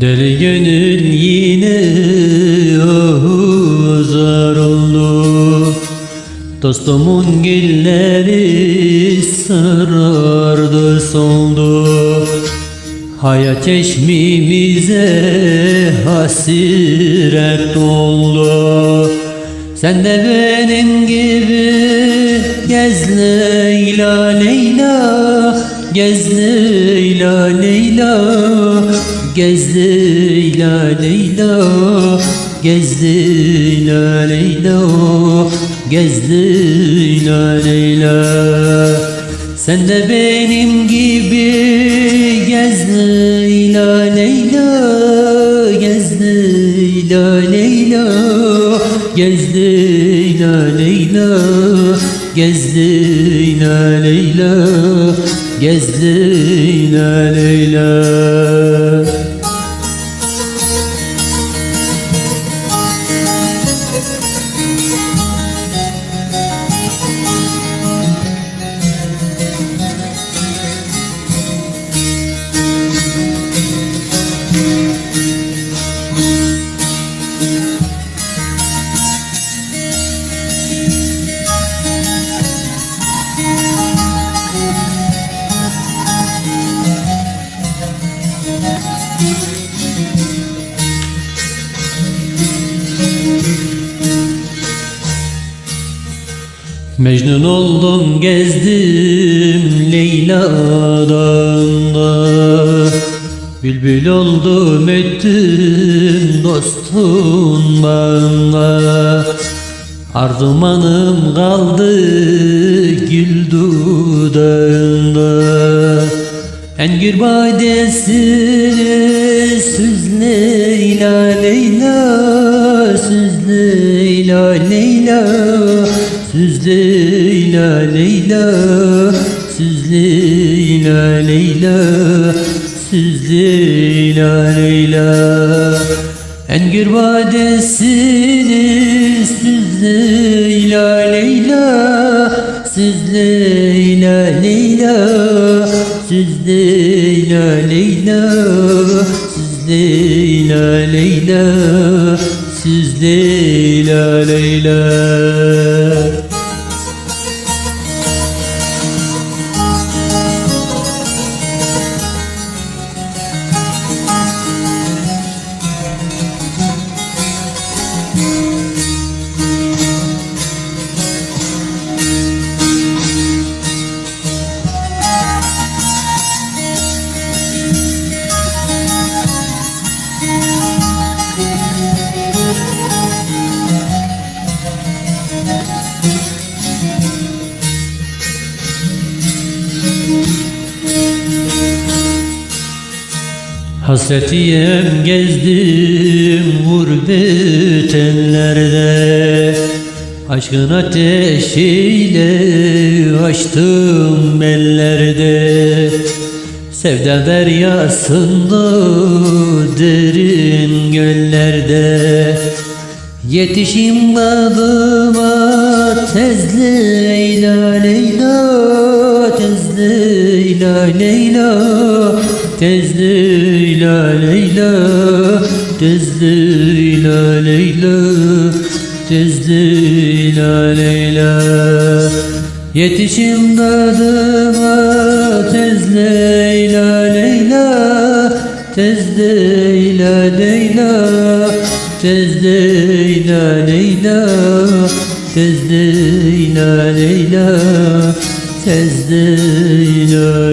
Deli gönül yine uzar oldu. Dostumun gülleri sarardı soldu. Hayat çeşmimize hasiret doldu Sen de benim gibi gez Leyla Leyla Gez Leyla Leyla Gez Leyla Leyla. Gez Leyla Leyla. Gez Leyla Leyla. Sen de benim gibi gez Leyla Leyla. Gez Leyla Leyla. Gez Leyla Leyla. Gez Leyla Leyla. Gez Leyla Leyla Mecnun oldum gezdim Leyla'da Bülbül oldum ettim dostum bana Ardumanım kaldı gül dudağında. En gür badesini süz Leyla Leyla Süz Leyla Leyla Süz Leyla Leyla Süz Leyla Leyla Süz Leyla Leyla. En gür badesini Süz Leyla Leyla Süz Leyla Leyla Süz Leyla Leyla Süz Leyla Leyla Süz Leyla Leyla Hasretiyem gezdim gurbet ellerde Aşkın ateşiyle açtım ellerde. Sevda deryasında derin göllerde. Yetişim babıma tez Leyla Leyla Tez Leyla Leyla. Tez Leyla Tez Leyla Leyla Tez Leyla Leyla. Yetişim dadıma Tez Leyla Leyla. Tez Leyla Leyla Tez Leyla Leyla. Tez Leyla Leyla Tez Leyla